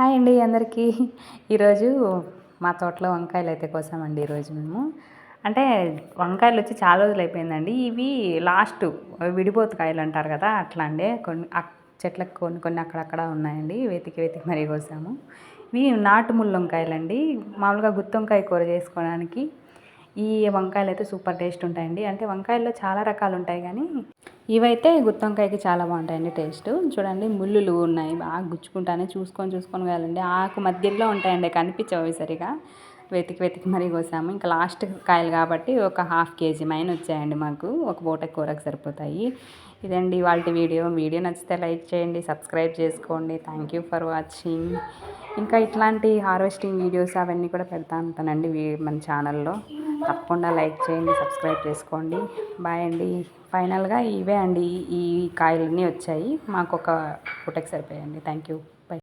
Hi అండి అందరికీ. ఈరోజు మా తోటలో వంకాయలు అయితే కోసామండి ఈరోజు మేము. అంటే వంకాయలు వచ్చి చాలా రోజులు అయిపోయిందండి. ఇవి లాస్ట్ విడిపోతు కాయలు అంటారు కదా అట్లా అండి. కొన్ని చెట్లకు కొన్ని కొన్ని అక్కడక్కడ ఉన్నాయండి. వెతికి వెతికి మరీ కోసాము. ఇవి నాటు ముళ్ళొంకాయలండి మామూలుగా గుత్తి వంకాయ కూర చేసుకోవడానికి ఈ వంకాయలు అయితే సూపర్ టేస్ట్ ఉంటాయండి. అంటే వంకాయల్లో చాలా రకాలు ఉంటాయి కానీ ఇవైతే గుత్తొంకాయకి చాలా బాగుంటాయండి టేస్ట్. చూడండి ముళ్ళులు ఉన్నాయి. బాగా గుచ్చుకుంటానే చూసుకొని చూసుకొని కాదండి ఆకు మధ్యలో ఉంటాయండి కనిపించవు సరిగా. వెతికి వెతికి మరీ కోసాము. ఇంకా లాస్ట్ కాయలు కాబట్టి ఒక హాఫ్ కేజీ మైన వచ్చాయండి మాకు. ఒక పూట కూరకు సరిపోతాయి. ఇదండి వాళ్ళ వీడియో. వీడియో నచ్చితే లైక్ చేయండి సబ్స్క్రైబ్ చేసుకోండి. Thank you for watching. ఇంకా ఇట్లాంటి హార్వెస్టింగ్ వీడియోస్ అవన్నీ కూడా పెడతా ఉంటానండి మన ఛానల్లో. తప్పకుండా లైక్ చేయండి సబ్స్క్రైబ్ చేసుకోండి. బాయ్ అండి. ఫైనల్గా ఇవే అండి ఈ కాయలన్నీ వచ్చాయి. మాకు ఒక పూటకి సరిపోయాయండి థ్యాంక్ యూ.